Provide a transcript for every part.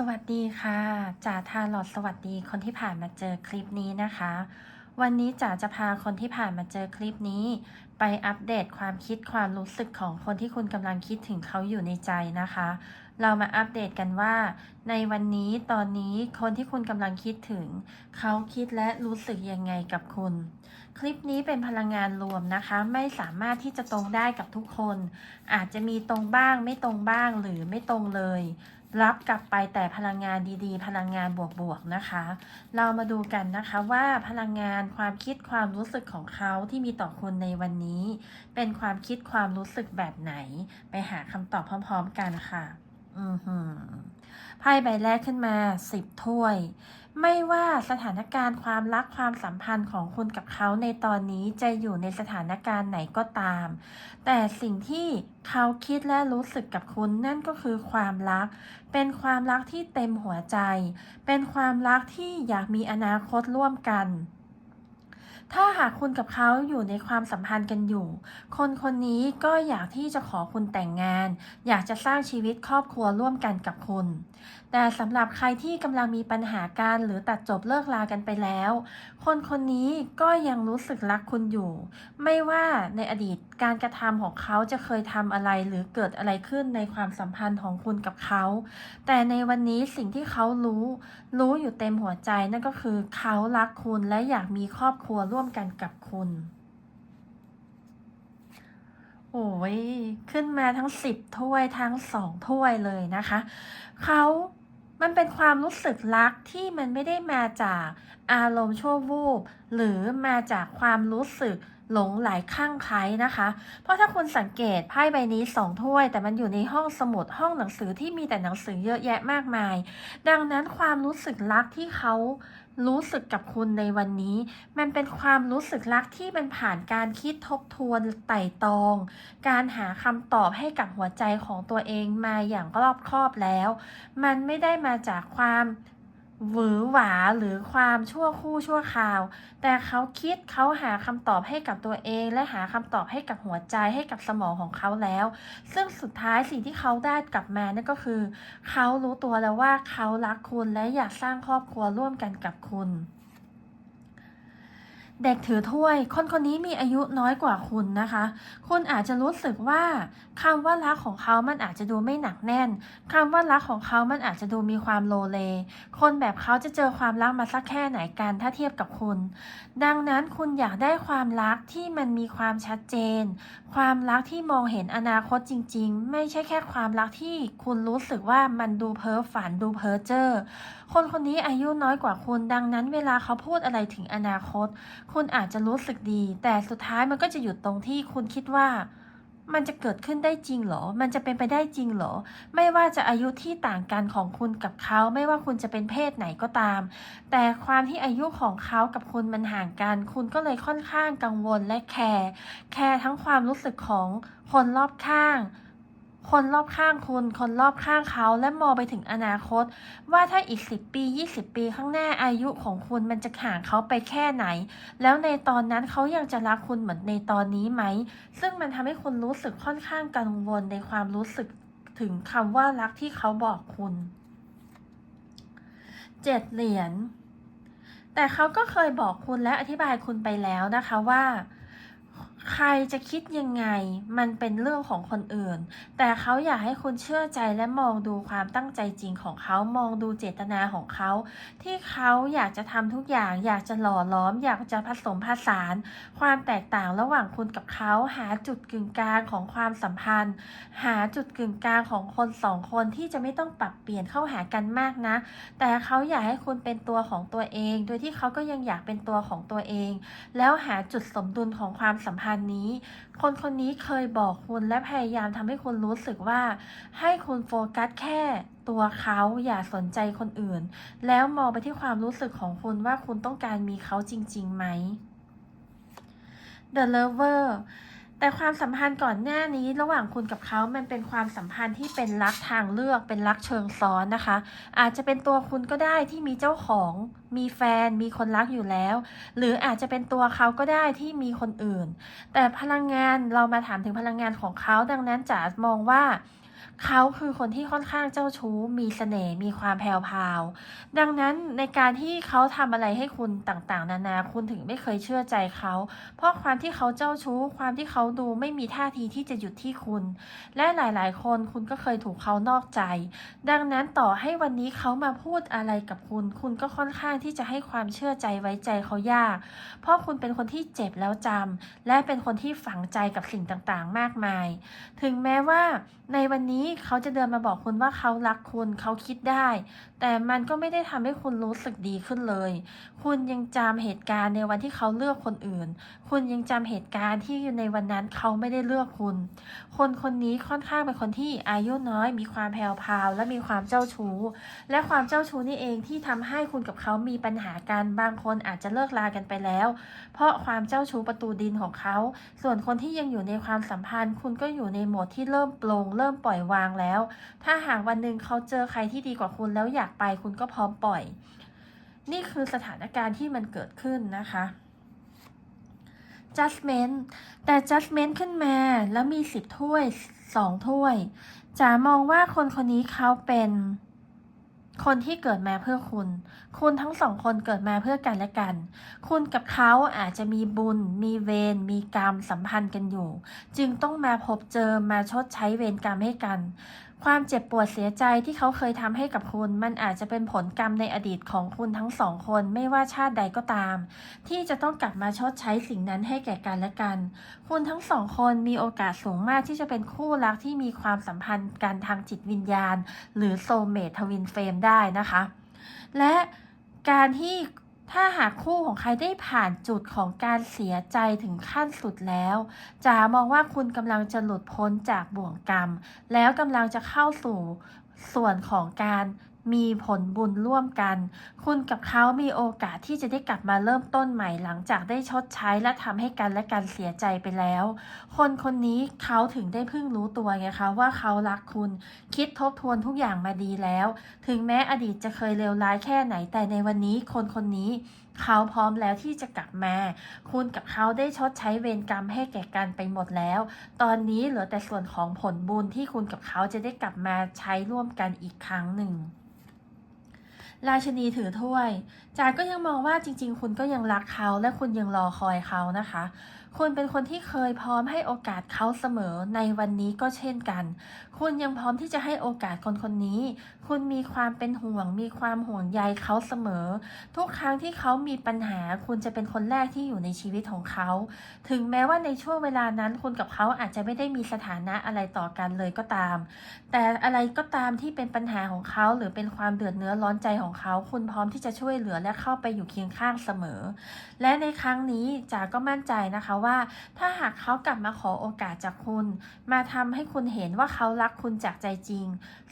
สวัสดีค่ะจ๋าทาหลอดสวัสดีคนที่ผ่านมาเจอคลิปนี้นะคะ วันนี้จ๋าจะพาคนที่ผ่านมาเจอคลิปนี้ ไปอัปเดตความคิดความรู้สึกของคนที่คุณกำลังคิดถึงเขาอยู่ในใจนะคะ เรามาอัปเดตกันว่า ในวันนี้ตอนนี้คนที่คุณกำลังคิดถึง เขาคิดและรู้สึกยังไงกับคุณ คลิปนี้เป็นพลังงานรวมนะคะ ไม่สามารถที่จะตรงได้กับทุกคน อาจจะมีตรงบ้างไม่ตรงบ้างหรือไม่ตรงเลย รับกลับไปแต่พลังงานดีๆ พลังงานบวกๆนะคะ เรามาดูกันนะคะว่าพลังงานความคิดความรู้สึกของเขาที่มีต่อคุณในวันนี้ เป็นความคิดความรู้สึกแบบไหน ไปหาคำตอบพร้อม ๆ กันค่ะ อือหือไพ่ใบแรกขึ้นมาสิบถ้วย ไม่ว่าสถานการณ์ความรักความสัมพันธ์ของคุณกับเขาในตอนนี้จะอยู่ในสถานการณ์ไหนก็ตาม แต่สิ่งที่เขาคิดและรู้สึกกับคุณนั่นก็คือความรัก เป็นความรักที่เต็มหัวใจ เป็นความรักที่อยากมีอนาคตร่วมกัน ถ้าหากคุณกับเขาอยู่ในความสัมพันธ์กันอยู่ คนคนนี้ก็อยากที่จะขอคุณแต่งงาน อยากจะสร้างชีวิตครอบครัวร่วมกันกับคุณ แต่สำหรับใครที่กำลังมีปัญหาการหรือตัดจบเลิกลากันไปแล้ว คนคนนี้ก็ยังรู้สึกรักคุณอยู่ ไม่ว่าในอดีตการกระทำของเขาจะเคยทำอะไรหรือเกิดอะไรขึ้นในความสัมพันธ์ของคุณกับเขา แต่ในวันนี้สิ่งที่เขารู้ รู้อยู่เต็มหัวใจนั่นก็คือเขารักคุณและอยากมีครอบครัวร่วม่วมกันกับคุณ โอ้ย ขึ้นมาทั้งสิบถ้วยทั้งสองถ้วยเลยนะคะ เขามันเป็นความรู้สึกรักที่มันไม่ได้มาจากอารมณ์ชั่ววูบหรือมาจากความรู้สึกหลงไหลข้างใครนะคะ เพราะถ้าคุณสังเกตไพ่ใบนี้สองถ้วย แต่มันอยู่ในห้องสมุดห้องหนังสือที่มีแต่หนังสือเยอะแยะมากมาย ดังนั้นความรู้สึกรักที่เขา รู้สึกกับคุณในวันนี้ มันเป็นความรู้สึกรักที่มันผ่านการคิดทบทวนไต่ตอง การหาคำตอบให้กับหัวใจของตัวเองมาอย่างรอบคอบแล้ว มันไม่ได้มาจากความ หวือหวาหรือความชั่วคู่ชั่วคราว แต่เขาคิดเขาหาคำตอบให้กับตัวเอง และหาคำตอบให้กับหัวใจให้กับสมองของเขาแล้ว ซึ่งสุดท้ายสิ่งที่เขาได้กลับมานั่นก็คือ เขารู้ตัวแล้วว่าเขารักคุณและอยากสร้างครอบครัวร่วมกันกับคุณ เด็กถือถ้วย คนคนนี้มีอายุน้อยกว่าคุณนะคะ คุณอาจจะรู้สึกว่าคำว่ารักของเขามันอาจจะดูไม่หนักแน่นคำว่ารักของเขามันอาจจะดูมีความโลเล คนแบบเขาจะเจอความรักมาสักแค่ไหนกันถ้าเทียบกับคุณ ดังนั้นคุณอยากได้ความรักที่มันมีความชัดเจน ความรักที่มองเห็นอนาคตจริง ๆ ไม่ใช่แค่ความรักที่คุณรู้สึกว่ามันดูเพ้อฝันดูเพ้อเจ้อคนคนนี้อายุน้อยกว่าคุณ ดังนั้นเวลาเขาพูดอะไรถึงอนาคตคุณอาจจะรู้สึกดี แต่สุดท้ายมันก็จะหยุดตรงที่คุณคิดว่า มันจะเกิดขึ้นได้จริงเหรอ มันจะเป็นไปได้จริงเหรอ ไม่ว่าจะอายุที่ต่างกันของคุณกับเขา ไม่ว่าคุณจะเป็นเพศไหนก็ตาม แต่ความที่อายุของเขากับคุณมันห่างกัน คุณก็เลยค่อนข้างกังวลและแคร์ แคร์ทั้งความรู้สึกของคนรอบข้าง คนรอบข้างคุณ คนรอบข้างเขา และมองไปถึงอนาคต ว่าถ้าอีก 10 ปี 20 ปีข้างหน้าอายุของคุณมันจะห่างเขาไปแค่ไหน แล้วในตอนนั้นเขายังจะรักคุณเหมือนในตอนนี้ไหม ซึ่งมันทำให้คุณรู้สึกค่อนข้างกังวลในความรู้สึกถึงคำว่ารักที่เขาบอกคุณเจ็ดเหรียญแต่เขาก็เคยบอกคุณและอธิบายคุณไปแล้วนะคะว่า ใครจะคิดยังไงมันเป็นเรื่องของคนอื่น แต่เขาอยากให้คุณเชื่อใจและมองดูความตั้งใจจริงของเขามองดูเจตนาของเขา ที่เขาอยากจะทำทุกอย่าง อยากจะหล่อล้อม อยากจะผสมผสาน ความแตกต่างระหว่างคุณกับเขาหาจุดกึ่งกลางของความสัมพันธ์ หาจุดกึ่งกลางของคนสองคนที่จะไม่ต้องปรับเปลี่ยนเข้าหากันมากนะ แต่เขาอยากให้คุณเป็นตัวของตัวเอง โดยที่เขาก็ยังอยากเป็นตัวของตัวเอง แล้วหาจุดสมดุลของความสัมพันธ์นี้ คนคนนี้เคยบอกคุณและพยายามทำให้คุณรู้สึกว่า ให้คุณโฟกัสแค่ตัวเขาอย่าสนใจคนอื่น แล้วมองไปที่ความรู้สึกของคุณว่าคุณต้องการมีเขาจริงๆไหม The Lover แต่ความสัมพันธ์ก่อนหน้านี้ระหว่างคุณกับเขามันเป็นความสัมพันธ์ที่เป็นรักทางเลือกเป็นรักเชิงซ้อนนะคะ อาจจะเป็นตัวคุณก็ได้ที่มีเจ้าของมีแฟนมีคนรักอยู่แล้ว หรืออาจจะเป็นตัวเขาก็ได้ที่มีคนอื่น แต่พลังงานเรามาถามถึงพลังงานของเขาดังนั้นจ๋ามองว่า เขาคือคนที่ค่อนข้างเจ้าชู้ มีเสน่ห์ มีความแพรวพราว ดังนั้นในการที่เขาทำอะไรให้คุณต่างๆ นานา คุณถึงไม่เคยเชื่อใจเขา เพราะความที่เขาเจ้าชู้ ความที่เขาดูไม่มีท่าทีที่จะหยุดที่คุณ และหลายๆ คนคุณก็เคยถูกเขานอกใจ ดังนั้นต่อให้วันนี้เขามาพูดอะไรกับคุณ คุณก็ค่อนข้างที่จะให้ความเชื่อใจไว้ใจเขายาก เพราะคุณเป็นคนที่เจ็บแล้วจำและเป็นคนที่ฝังใจกับสิ่งต่างๆ มากมาย ถึงแม้ว่าในวันนี้เขาจะเดินมาบอกคุณว่าเขารักคุณเขาคิดได้ แต่มันก็ไม่ได้ทำให้คุณรู้สึกดีขึ้นเลย คุณยังจำเหตุการณ์ในวันที่เขาเลือกคนอื่น คุณยังจำเหตุการณ์ที่ในวันนั้นเขาไม่ได้เลือกคุณ คนคนนี้ค่อนข้างเป็นคนที่อายุน้อย มีความแพรวพราวและมีความเจ้าชู้ และความเจ้าชู้นี่เองที่ทำให้คุณกับเขามีปัญหากันบางคนอาจจะเลิกลากันไปแล้ว เพราะความเจ้าชู้ประตูดินของเขา ส่วนคนที่ยังอยู่ในความสัมพันธ์ คุณก็อยู่ในโหมดที่เริ่มปลงเริ่มปล่อยวางแล้ว ถ้าหากวันหนึ่งเขาเจอใครที่ดีกว่าคุณแล้วอยากไปคุณก็พร้อมปล่อย นี่คือสถานการณ์ที่มันเกิดขึ้นนะคะ judgment แต่ judgment ขึ้นมาแล้วมีสิบถ้วยสองถ้วยจ๋ามองว่าคนคนนี้เขาเป็น คนที่เกิดมาเพื่อคุณ คุณทั้งสองคนเกิดมาเพื่อกันและกัน คุณกับเขาอาจจะมีบุญ มีเวร มีกรรมสัมพันธ์กันอยู่ จึงต้องมาพบเจอมาชดใช้เวรกรรมให้กัน ความเจ็บปวดเสียใจที่เขาเคยทำให้กับคุณ มันอาจจะเป็นผลกรรมในอดีตของคุณทั้งสองคนไม่ว่าชาติใดก็ตาม ที่จะต้องกลับมาชดใช้สิ่งนั้นให้แก่กันและกัน คุณทั้งสองคนมีโอกาสสูงมากที่จะเป็นคู่รักที่มีความสัมพันธ์กันทางจิตวิญญาณ หรือโซเมททวินเฟรมได้นะคะ และการที่ ถ้าหากคู่ของใครได้ผ่านจุดของการเสียใจถึงขั้นสุดแล้วจ๋ามองว่าคุณกำลังจะหลุดพ้นจากบ่วงกรรม แล้วกำลังจะเข้าสู่ส่วนของการ มีผลบุญร่วมกัน คุณกับเขามีโอกาสที่จะได้กลับมาเริ่มต้นใหม่หลังจากได้ชดใช้และทำให้กันและกันเสียใจไปแล้ว คนคนนี้เขาถึงได้เพิ่งรู้ตัวไงคะว่าเขารักคุณ คิดทบทวนทุกอย่างมาดีแล้ว ถึงแม้อดีตจะเคยเลวร้ายแค่ไหนแต่ในวันนี้คนคนนี้เขาพร้อมแล้วที่จะกลับมา คุณกับเขาได้ชดใช้เวรกรรมให้แก่กันไปหมดแล้ว ตอนนี้เหลือแต่ส่วนของผลบุญที่คุณกับเขาจะได้กลับมาใช้ร่วมกันอีกครั้งหนึ่ง ราชนีถือถ้วย จากก็ยังมองว่าจริง ๆ คุณก็ยังรักเขาและคุณยังรอคอยเขานะคะ คุณเป็นคนที่เคยพร้อมให้โอกาสเขาเสมอในวันนี้ก็เช่นกัน คุณยังพร้อมที่จะให้โอกาสคนคนนี้ คุณมีความเป็นห่วง มีความห่วงใยเขาเสมอ ทุกครั้งที่เขามีปัญหา คุณจะเป็นคนแรกที่อยู่ในชีวิตของเขา ถึงแม้ว่าในช่วงเวลานั้น คุณกับเขาอาจจะไม่ได้มีสถานะอะไรต่อกันเลยก็ตาม แต่อะไรก็ตามที่เป็นปัญหาของเขาหรือเป็นความเดือดเนื้อร้อนใจของเขา คุณพร้อมที่จะช่วยเหลือและเข้าไปอยู่เคียงข้างเสมอ และในครั้งนี้จ๋าก็มั่นใจนะคะว่าว่า ถ้าหากเขากลับมาขอโอกาสจากคุณ มาทำให้คุณเห็นว่าเขารักคุณจากใจจริง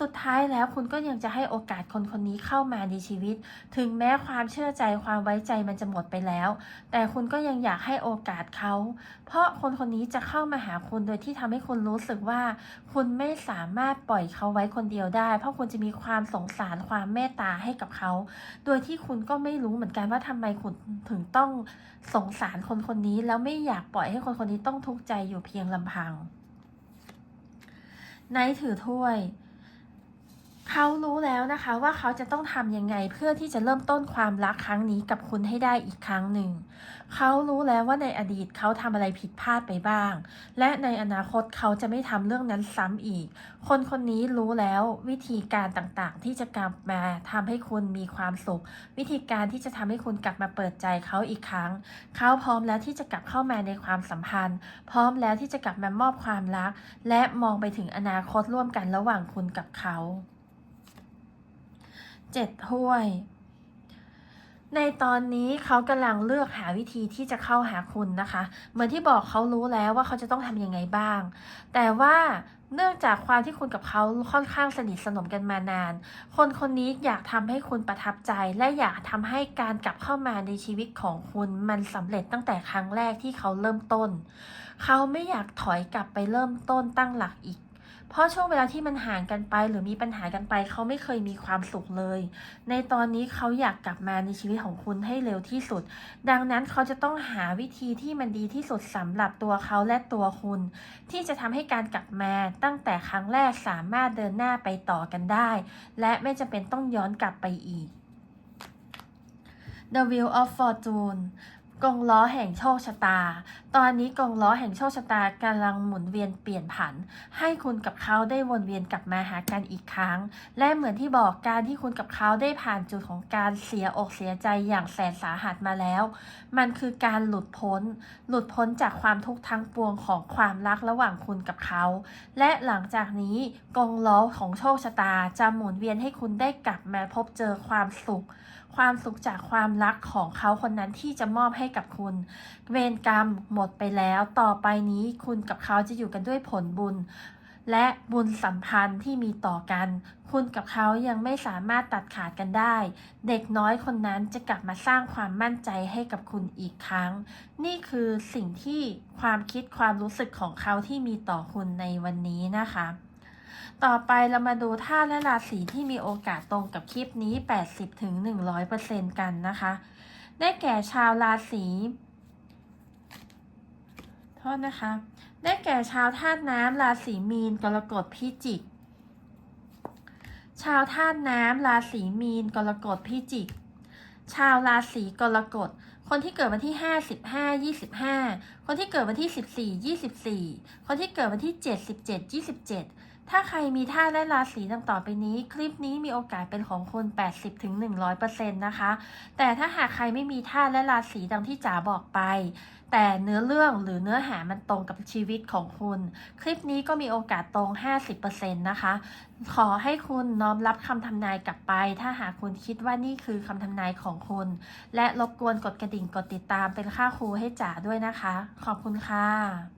สุดท้ายแล้วคุณก็ยังจะให้โอกาสคนคนนี้เข้ามาในชีวิต ถึงแม้ความเชื่อใจความไว้ใจมันจะหมดไปแล้ว แต่คุณก็ยังอยากให้โอกาสเขา เพราะคนคนนี้จะเข้ามาหาคุณโดยที่ทำให้คุณรู้สึกว่า คุณไม่สามารถปล่อยเขาไว้คนเดียวได้ เพราะคุณจะมีความสงสารความเมตตาให้กับเขา โดยที่คุณก็ไม่รู้เหมือนกันว่าทำไมคุณถึงต้องสงสารคนคนนี้แล้วไม่อยากปล่อยให้คนคนนี้ต้องทุกข์ใจอยู่เพียงลำพังไนท์ถือถ้วย เขารู้แล้วนะคะว่าเขาจะต้องทำยังไงเพื่อที่จะเริ่มต้นความรักครั้งนี้กับคุณให้ได้อีกครั้งหนึ่ง เขารู้แล้วว่าในอดีตเขาทำอะไรผิดพลาดไปบ้าง และในอนาคตเขาจะไม่ทำเรื่องนั้นซ้ำอีก คนคนนี้รู้แล้ววิธีการต่างๆ ที่จะกลับมาทำให้คุณมีความสุข วิธีการที่จะทำให้คุณกลับมาเปิดใจเขาอีกครั้ง เขาพร้อมแล้วที่จะกลับเข้ามาในความสัมพันธ์ พร้อมแล้วที่จะกลับมามอบความรัก และมองไปถึงอนาคตร่วมกันระหว่างคุณกับเขา เจ็ดถ้วย ในตอนนี้เขากำลังเลือกหาวิธีที่จะเข้าหาคุณนะคะ เหมือนที่บอกเขารู้แล้วว่าเขาจะต้องทำยังไงบ้าง แต่ว่าเนื่องจากความที่คุณกับเขาค่อนข้างสนิทสนมกันมานาน คนคนนี้อยากทำให้คุณประทับใจ และอยากทำให้การกลับเข้ามาในชีวิตของคุณมันสำเร็จตั้งแต่ครั้งแรกที่เขาเริ่มต้น เขาไม่อยากถอยกลับไปเริ่มต้นตั้งหลักอีก เพราะช่วงเวลาที่มันห่างกันไป หรือมีปัญหากันไป เขาไม่เคยมีความสุขเลย ในตอนนี้เขาอยากกลับมาในชีวิตของคุณให้เร็วที่สุด ดังนั้นเขาจะต้องหาวิธีที่มันดีที่สุดสำหรับตัวเขาและตัวคุณ ที่จะทำให้การกลับมาตั้งแต่ครั้งแรกสามารถเดินหน้าไปต่อกันได้ และไม่จำเป็นต้องย้อนกลับไปอีก The Wheel of Fortune กองล้อแห่งโชคชะตา ตอนนี้กองล้อแห่งโชคชะตากำลังหมุนเวียนเปลี่ยนผัน ให้คุณกับเขาได้วนเวียนกลับมาหากันอีกครั้ง และเหมือนที่บอกการที่คุณกับเขาได้ผ่านจุดของการเสียอกเสียใจอย่างแสนสาหัสมาแล้ว มันคือการหลุดพ้น หลุดพ้นจากความทุกข์ทั้งปวงของความรักระหว่างคุณกับเขา และหลังจากนี้กองล้อของโชคชะตาจะหมุนเวียนให้คุณได้กลับมาพบเจอความสุข ความสุขจากความรักของเขาคนนั้นที่จะมอบให้กับคุณ เวรกรรมหมดไปแล้ว ต่อไปนี้คุณกับเขาจะอยู่กันด้วยผลบุญ และบุญสัมพันธ์ที่มีต่อกัน คุณกับเขายังไม่สามารถตัดขาดกันได้ เด็กน้อยคนนั้นจะกลับมาสร้างความมั่นใจให้กับคุณอีกครั้ง นี่คือสิ่งที่ความคิดความรู้สึกของเขาที่มีต่อคุณในวันนี้นะคะ ต่อไปเรามาดูท่าและราศีที่มีโอกาสตรงกับคลิปนี้ 80-100%กันนะคะ ได้แก่ชาวราศีโทษนะคะ ได้แก่ชาวธาตุน้ำราศีมีน กรกฎพิจิก ชาวธาตุน้ำราศีมีน กรกฎพิจิก ชาวราศีกรกฎคนที่เกิดวันที่ 5 15 25 คนที่เกิดวันที่ 14 24 คนที่เกิดวันที่ 7 17 27 ถ้าใครมีท่าและราศีดังต่อไปนี้ คลิปนี้มีโอกาสเป็นของคุณ80-100%นะคะ แต่ถ้าหากใครไม่มีท่าและราศีดังที่จ๋าบอกไป แต่เนื้อเรื่องหรือเนื้อหามันตรงกับชีวิตของคุณ คลิปนี้ก็มีโอกาสตรง 50%นะคะ ขอให้คุณน้อมรับคำทำนายกลับไป ถ้าหากคุณคิดว่านี่คือคำทำนายของคุณ และรบกวนกดกระดิ่งกดติดตามเป็นค่าครูให้จ๋าด้วยนะคะ ขอบคุณค่ะ